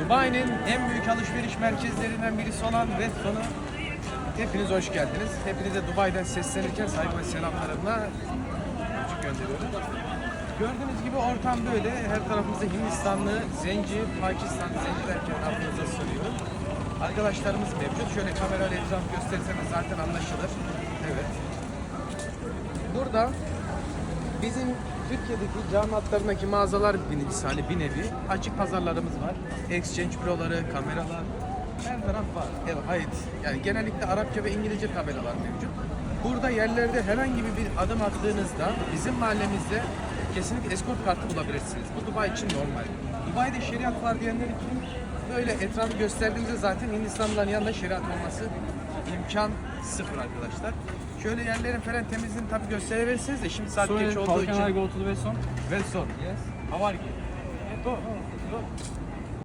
Dubai'nin en büyük alışveriş merkezlerinden birisi olan Weston'a hepiniz hoş geldiniz. Hepinize Dubai'den seslenirken saygı ve selamlarımla öpücük gönderiyorum. Gördüğünüz gibi ortam böyle. Her tarafımızda Hindistanlı, zenci, Pakistanlı zenci derken aklınıza sığıyor. Arkadaşlarımız mevcut. Şöyle kamerayla etraf gösterirseniz zaten anlaşılır. Evet. Burada bizim Türkiye'deki cami hatlarındaki mağazalar bir misali bir nevi açık pazarlarımız var. Exchange büroları, kameralar, her taraf var. Evet, hayır. Yani genellikle Arapça ve İngilizce tabelalar mevcut. Burada yerlerde herhangi bir adım attığınızda bizim mahallemizde kesinlikle eskort kartı bulabilirsiniz. Bu Dubai için normal. Dubai'de şeriat var diyenler için böyle etrafı gösterdiğinizde zaten Hindistanlıların yanında şeriat olması imkan sıfır arkadaşlar. Şöyle yerlerin falan temizliğini tabii gösterebilirsiniz de şimdi saat geç olduğu için. can I go to the Weston? Well, so, yes. How are you? Go, go.